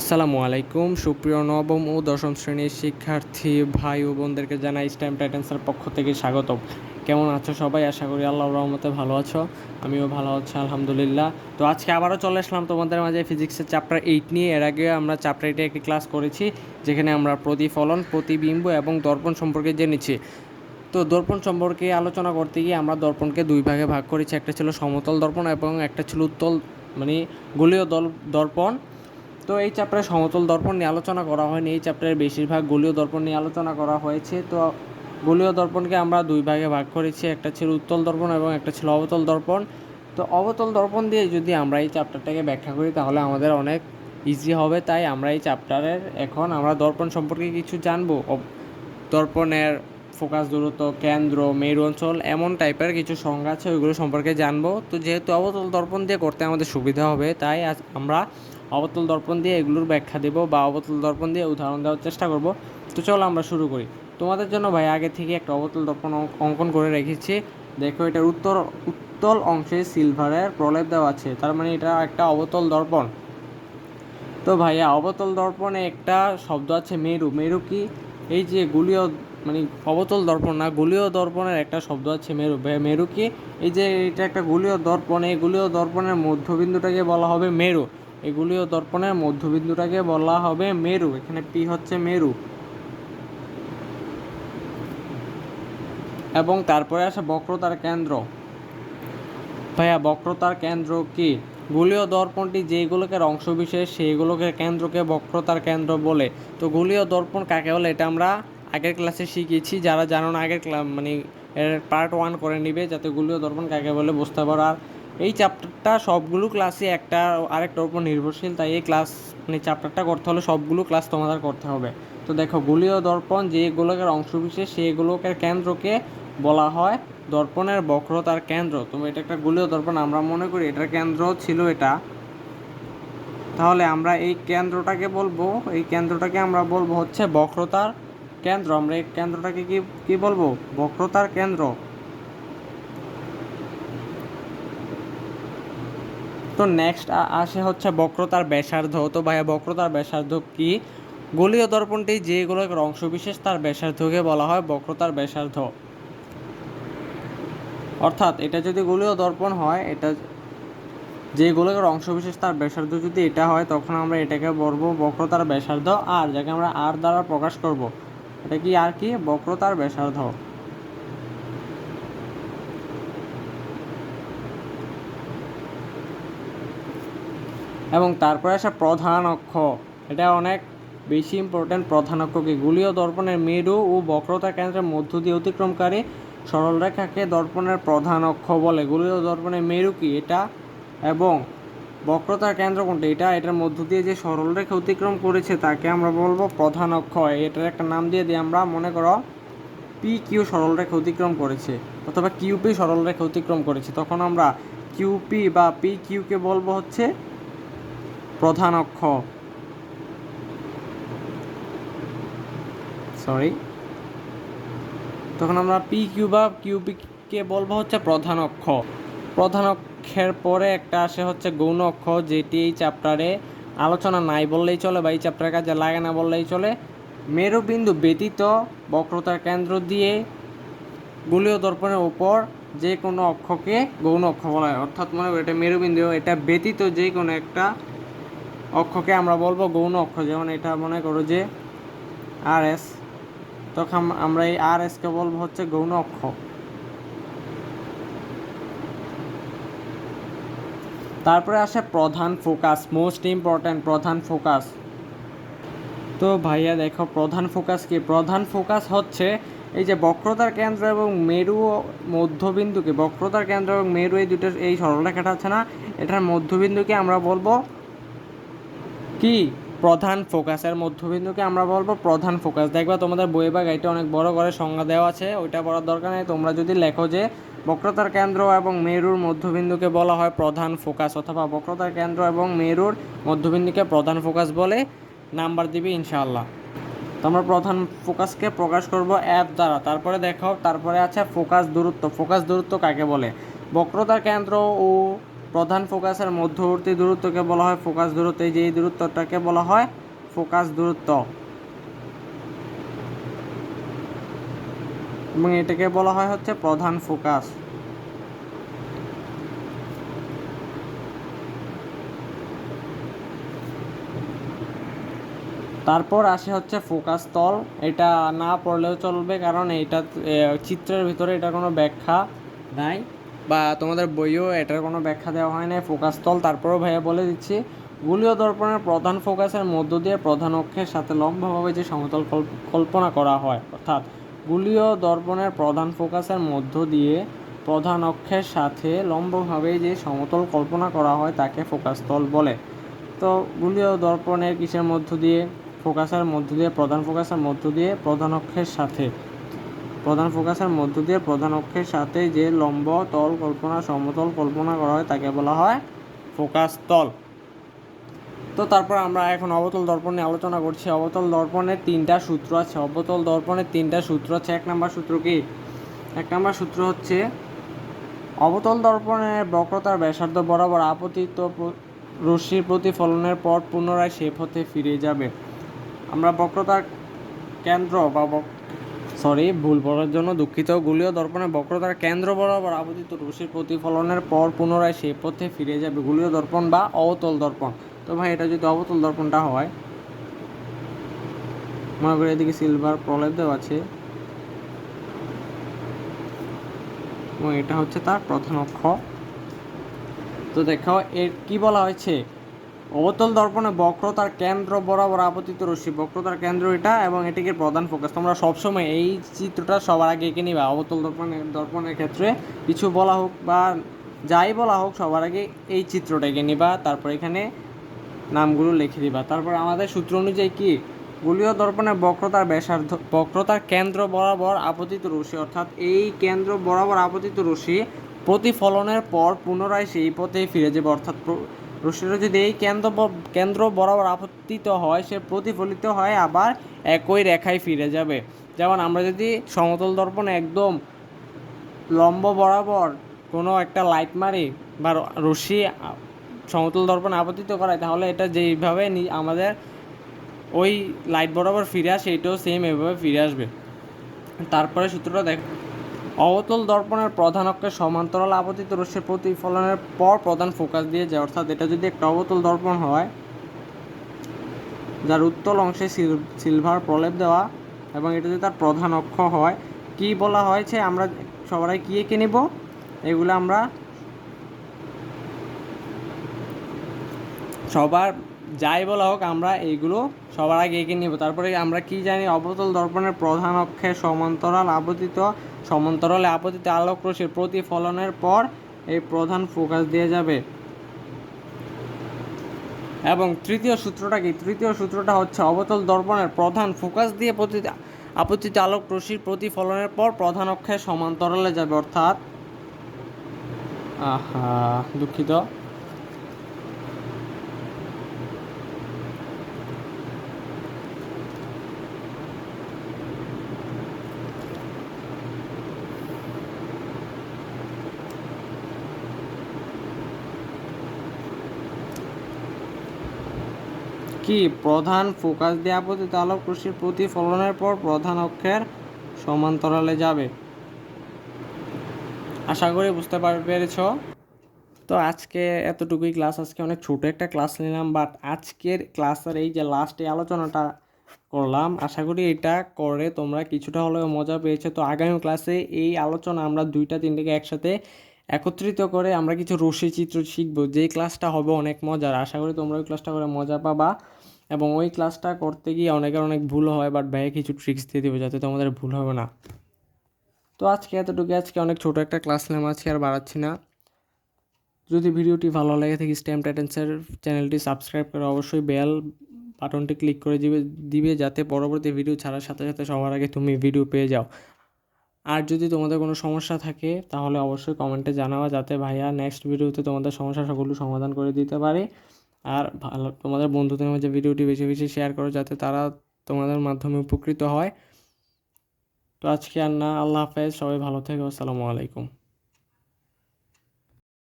আসসালামু আলাইকুম। সুপ্রিয় নবম ও দশম শ্রেণির শিক্ষার্থী ভাই ও বোনদেরকে জানাই স্ট্যাম্প টাইটেন্সের পক্ষ থেকে স্বাগতম। কেমন আছো সবাই? আশা করি আল্লাহ রহমতে ভালো আছো। আমিও ভালো আছি, আলহামদুলিল্লাহ। তো আজকে আবারও চলে আসলাম তোমাদের মাঝে ফিজিক্সের চ্যাপ্টার এইট নিয়ে। এর আগে আমরা চ্যাপ্টার এইটে একটি ক্লাস করেছি, যেখানে আমরা প্রতিফলন, প্রতিবিম্ব এবং দর্পণ সম্পর্কে জেনেছি। তো দর্পণ সম্পর্কে আলোচনা করতে গিয়ে আমরা দর্পণকে দুই ভাগে ভাগ করেছি। একটা ছিল সমতল দর্পণ এবং একটা ছিল উত্তল মানে গোলীয় দল, দর্পণ। তো এই চ্যাপ্টারে সমতল দর্পণ নিয়ে আলোচনা করা হয়নি, এই চ্যাপ্টারে বেশিরভাগ গোলীয় দর্পণ নিয়ে আলোচনা করা হয়েছে। তো গোলীয় দর্পণকে আমরা দুই ভাগে ভাগ করেছি, একটা ছিল উত্তল দর্পণ এবং একটা ছিল অবতল দর্পণ। তো অবতল দর্পণ দিয়ে যদি আমরা এই চ্যাপ্টারটাকে ব্যাখ্যা করি, তাহলে আমাদের অনেক ইজি হবে। তাই আমরা এই চ্যাপ্টারের এখন আমরা দর্পণ সম্পর্কে কিছু জানব। দর্পণের ফোকাস দূরত্ব, কেন্দ্র, মেরু অঞ্চল, এমন টাইপের কিছু সংজ্ঞা আছে, ওইগুলো সম্পর্কে জানব। তো যেহেতু অবতল দর্পণ দিয়ে করতে আমাদের সুবিধা হবে, তাই আজ আমরা অবতল দর্পণ দিয়ে এগুলোর ব্যাখ্যা দেবো বা অবতল দর্পণ দিয়ে উদাহরণ দেওয়ার চেষ্টা করব। তো চলো আমরা শুরু করি। তোমাদের জন্য ভাই আগে থেকে একটা অবতল দর্পণ অঙ্ক- অঙ্কন করে রেখেছি। দেখো এটার উত্তর, উত্তল অংশে সিলভারের প্রলেপ দেওয়া আছে। তার মানে এটা একটা অবতল দর্পণ। তো ভাইয়া, অবতল দর্পণে একটা শব্দ আছে, মেরু। মেরু কি? এই যে গুলীয় মানে অবতল দর্পণ না, গুলীয় দর্পণের একটা শব্দ আছে, মেরু। মেরু কি? এই যে এটা একটা গুলীয় দর্পণ। এই গুলীয় দর্পণের মধ্যবিন্দুটাকে বলা হবে মেরু। এই গুলীয় দর্পণের মধ্যবিন্দুটাকে বলা হবে মেরু। এখানে পি হচ্ছে মেরু। এবং তারপরে আসে বক্রতার কেন্দ্র। ভাইয়া, বক্রতার কেন্দ্র কি? গোলীয় দর্পণটি যেগুলোকে অংশবিশেষ, সেইগুলোকে কেন্দ্রকে বক্রতার কেন্দ্র বলে। তো গোলীয় দর্পণ কাকে বলে? এটা আমরা আগের ক্লাসে শিখেছি যারা জানো না, আগের মানে পার্ট ওয়ান করে নিবে, যাতে গোলীয় দর্পণ কাকে বলে, বুঝতে পারো। আর এই চ্যাপ্টারটা সবগুলো ক্লাসে একটা আরেকটার উপর নির্ভরশীল, তাই এই ক্লাস মানে চ্যাপ্টারটা করতে হলে সবগুলো ক্লাস তোমাদের করতে হবে। তো দেখো গুলীয় দর্পণ যেগুলোকে অংশবিশেষ সেগুলোকে কেন্দ্রকে বলা হয় দর্পণের বক্রতার কেন্দ্র। তুমি এটা একটা গুলীয় দর্পণ, আমরা মনে করি এটার কেন্দ্র ছিল এটা। তাহলে আমরা এই কেন্দ্রটাকে বলব, এই কেন্দ্রটাকে আমরা বলব হচ্ছে বক্রতার কেন্দ্র। আমরা এই কেন্দ্রটাকে কি কি বলব? বক্রতার কেন্দ্র। তো নেক্সট আসে হচ্ছে বক্রতার ব্যাসার্ধ। তো ভাইয়া, বক্রতার ব্যাসার্ধ কি? গোলীয় দর্পণটি যেগুলোর অংশবিশেষ, তার ব্যাসার্ধকে বলা হয় বক্রতার ব্যাসার্ধ। অর্থাৎ এটা যদি গোলীয় দর্পণ হয়, এটা যে গোলকের অংশবিশেষ, তার ব্যাসার্ধ যদি এটা হয়, তখন আমরা এটাকে বলব বক্রতার ব্যাসার্ধ। আর, যাকে আমরা আর দ্বারা প্রকাশ করব, এটা কি আর কি? বক্রতার ব্যাসার্ধ। এবং তারপরে আসে প্রধান অক্ষ। এটা অনেক বেশি ইম্পর্টেন্ট প্রধান অক্ষ কি? গোলীয় দর্পণের মেরু ও বক্রতা কেন্দ্রের মধ্য দিয়ে অতিক্রমকারী সরলরেখাকে দর্পণের প্রধান অক্ষ বলে। গোলীয় দর্পণের মেরু কি? এটা এবং বক্রতার কেন্দ্র কোনটা? এটা এটার মধ্য দিয়ে যে সরলরেখা অতিক্রম করেছে তাকে আমরা বলব প্রধান অক্ষ। এটার একটা নাম দিয়ে দিই আমরা মনে করো পি কিউ সরলরেখা অতিক্রম করেছে অথবা কিউপি সরলরেখা অতিক্রম করেছে। তখন আমরা কিউপি বা পি কিউকে বলব হচ্ছে প্রধান অক্ষ। সরি তখন আমরা পি কিউ বা কিউপিকে বলব হচ্ছে প্রধান অক্ষ। প্রধান অক্ষের পরে একটা আসে হচ্ছে গৌণ অক্ষ, যেটি এই চ্যাপ্টারে আলোচনা নাই বললেই চলে বা এই চ্যাপ্টারের কাজে লাগে না বললেই চলে। মেরুবিন্দু ব্যতীত বক্রতার কেন্দ্র দিয়ে গোলীয় দর্পণের উপর যে কোনো অক্ষকে গৌণ অক্ষ বলা হয়। অর্থাৎ মনে এটা মেরুবিন্দু, এটা ব্যতীত যে কোনো একটা অক্ষকে আমরা বলব গৌণ অক্ষ, যেমন এটা মনে করো যে আর এস তখন আমরা এই আর এসকে বলব হচ্ছে গৌণ অক্ষ। তারপরে আসে প্রধান ফোকাস, মোস্ট ইম্পর্ট্যান্ট প্রধান ফোকাস। তো ভাইয়া দেখো, প্রধান ফোকাস কি? প্রধান ফোকাস হচ্ছে এই যে বক্রতার কেন্দ্র এবং মেরু মধ্যবিন্দুকে, বক্রতার কেন্দ্র এবং মেরু এই দুটো, এই সরলরেখাটা আছে না? এটার মধ্যবিন্দুকে আমরা বলব কি? প্রধান ফোকাসের মধ্যবিন্দুকে আমরা বলব প্রধান ফোকাস দেখবা তোমাদের বই বা গাইতে অনেক বড় করে সংজ্ঞা দেওয়া আছে, ওইটা পড়ার দরকার নেই। তোমরা যদি লেখো যে বক্রতার কেন্দ্র এবং মেরুর মধ্যবিন্দুকে বলা হয় প্রধান ফোকাস অথবা বক্রতার কেন্দ্র এবং মেরুর মধ্যবিন্দুকে প্রধান ফোকাস বলে নাম্বার দিবি ইনশাআল্লাহ। আমরা প্রধান ফোকাসকে প্রকাশ করব অ্যাপ দ্বারা। তারপরে দেখো, তারপরে আছে ফোকাস দূরত্ব। ফোকাস দূরত্ব কাকে বলে? বক্রতার কেন্দ্র ও প্রধান ফোকাসের মধ্যবর্তী দূরত্বকে বলা হয় ফোকাস দূরত্ব। এই যে এই দূরত্বটাকে বলা হয় ফোকাস দূরত্ব। এবং এটাকে বলা হয় হচ্ছে প্রধান ফোকাস। তারপর আসে হচ্ছে ফোকাস তল। এটা না পড়লেও চলবে, কারণ এটা চিত্রের ভিতরে এটা কোনো ব্যাখ্যা নাই। বা তোমাদের বইও এটার কোনো ব্যাখ্যা দেওয়া হয় নাই ফোকাস তল তারপরেও ভাইয়া বলে দিচ্ছি, গুলীয় দর্পণের প্রধান ফোকাসের মধ্য দিয়ে প্রধান অক্ষের সাথে লম্বভাবে যে সমতল কল্পনা করা হয়, অর্থাৎ গুলীয় দর্পণের প্রধান ফোকাসের মধ্য দিয়ে প্রধান অক্ষের সাথে লম্বভাবে যে সমতল কল্পনা করা হয় তাকে ফোকাস তল বলে। তো গুলীয় দর্পণের কিসের মধ্য দিয়ে? ফোকাসের মধ্য দিয়ে, প্রধান ফোকাসের মধ্য দিয়ে প্রধান অক্ষের সাথে প্রধান ফোকাসের মধ্য দিয়ে প্রধান অক্ষের সাথে যে লম্ব, তল কল্পনা, সমতল কল্পনা করা হয় তাকে বলা হয় ফোকাস তল। তো তারপর আমরা এখন অবতল দর্পণ নিয়ে আলোচনা করছি। অবতল দর্পণের তিনটা সূত্র আছে। অবতল দর্পণের তিনটা সূত্র আছে। এক নম্বর সূত্র কি? এক নম্বর সূত্র হচ্ছে, অবতল দর্পণের বক্রতার ব্যাসার্ধ বরাবর আপতিত রশ্মির প্রতিফলনের পর পুনরায় সে পথে ফিরে যাবে। আমরা বক্রতার কেন্দ্র বা সরি, ভুল পড়ার জন্য দুঃখিত। গুলীয় দর্পণের বক্রতার কেন্দ্র বরাবর আবদিত রশ্মির প্রতিফলনের পর পুনরায় সে পথে ফিরে যাবে গুলীয় দর্পণ বা অবতল দর্পণ। তো ভাই, এটা যদি অবতল দর্পণটা হয়, মনে করি এদিকে সিলভার প্রলেপ দেওয়া আছে। এটা হচ্ছে তার প্রধান অক্ষ। তো দেখো এর কি বলা হয়েছে? অবতল দর্পণে বক্রতার কেন্দ্র বরাবর আপতিত রশ্মি। বক্রতার কেন্দ্র এটা এবং এটিকে প্রধান ফোকাস তোমরা সবসময় এই চিত্রটা সবার আগে এঁকে নিবা। অবতল দর্পণের দর্পণের ক্ষেত্রে কিছু বলা হোক বা যাই বলা হোক, সবার আগে এই চিত্রটা এঁকে নিবা। তারপর এখানে নামগুলো লিখে দিবা। তারপর আমাদের সূত্র অনুযায়ী কি? গুলীয় দর্পণের বক্রতার ব্যাসার্ধ বক্রতার কেন্দ্র বরাবর আপতিত রশ্মি। অর্থাৎ এই কেন্দ্র বরাবর আপতিত রশ্মি প্রতিফলনের পর পুনরায় সেই পথে ফিরে যাবে। অর্থাৎ রশ্মিটা যদি এই কেন্দ্র কেন্দ্র বরাবর আপতিত হয়, সে প্রতিফলিত হয়, আবার একই রেখায় ফিরে যাবে। যেমন আমরা যদি সমতল দর্পণে একদম লম্ব বরাবর কোনো একটা লাইট মারি বা রশ্মি সমতল দর্পণ আপতিত করায়, তাহলে এটা যেইভাবে আমাদের ওই লাইট বরাবর ফিরে আসে, এটাও সেম এভাবে ফিরে আসবে। তারপরে সূত্রটা দেখ অবতল দর্পণের প্রধান অক্ষের সমান্তরাল আপতিত রশ্মির প্রতিফলনের পর প্রধান ফোকাস দিয়ে যায়। অর্থাৎ এটা যদি একটা অবতল দর্পণ হয়, যার উত্তল অংশে সিলভার প্রলেপ দেওয়া এবং এটা যদি তার প্রধান অক্ষ হয়, কি বলা হয়েছে? আমরা সবাই কি এঁকে নিব? এগুলো আমরা সবার যাই বলা হোক, আমরা এইগুলো সবার আগে এগিয়ে নিব। তারপরে আমরা কি জানি, অবতল দর্পণের প্রধান অক্ষে সমান্তরাল আপতিত সমান্তরালে আপতিত আলোক রশ্মির প্রতিফলনের পর এই প্রধান ফোকাস দিয়ে যাবে। এবং তৃতীয় সূত্রটা কি? তৃতীয় সূত্রটা হচ্ছে অবতল দর্পণের প্রধান ফোকাস দিয়ে প্রতি আপতিত আলোক রশ্মির প্রতিফলনের পর প্রধান অক্ষে সমান্তরালে যাবে, অর্থাৎ, আহা, দুঃখিত। কি প্রধান ফোকাস দিয়ে আপতিত আলোক রশ্মির প্রতিফলনের পর প্রধান অক্ষের সমান্তরালে যাবে? আশা করি বুঝতে পার, পেরেছ? তো আজকে এতটুকুই ক্লাস আজকে অনেক ছোট একটা ক্লাস নিলাম বাট আজকের ক্লাসের এই যে লাস্টে আলোচনাটা করলাম, আশা করি এটা করে তোমরা কিছুটা হলেও মজা পেয়েছ। তো আগামী ক্লাসে এই আলোচনা আমরা দুইটা, তিনটাকে একসাথে একত্রিত করে আমরা কিছু রশ্মি চিত্র শিখব। যেই ক্লাসটা হবে অনেক মজার। আশা করি তোমরা ওই ক্লাসটা করে মজা পাবা। এবং ওই ক্লাসটা করতে গিয়ে অনেকের অনেক ভুল হয় বাট ভাইয়া কিছু ট্রিক্স দিয়ে দেবে যাতে তোমাদের ভুল হবে না। তো আজকে এতটুকু, আজকে অনেক ছোটো একটা ক্লাস নিলাম, আজকে আর বাড়াচ্ছি না। যদি ভিডিওটি ভালো লাগে থাকে স্ট্যাম্প টাইটেন্সের চ্যানেলটি সাবস্ক্রাইব করে অবশ্যই বেল বাটনটি ক্লিক করে দিবে দিবে যাতে পরবর্তী ভিডিও ছাড়ার সাথে সাথে সবার আগে তুমি ভিডিও পেয়ে যাও। আর যদি তোমাদের কোনো সমস্যা থাকে, তাহলে অবশ্যই কমেন্টে জানাবা, যাতে ভাইয়া নেক্সট ভিডিওতে তোমাদের সমস্যা সবগুলো সমাধান করে দিতে পারে। আর ভালো তোমাদের বন্ধুদের মাঝে ভিডিওটি বেশি বেশি শেয়ার করো যাতে তারা তোমাদের মাধ্যমে উপকৃত হয়। তো আজকে আর না, আল্লাহ হাফেজ, সবাই ভালো থেকো, আসসালামু আলাইকুম।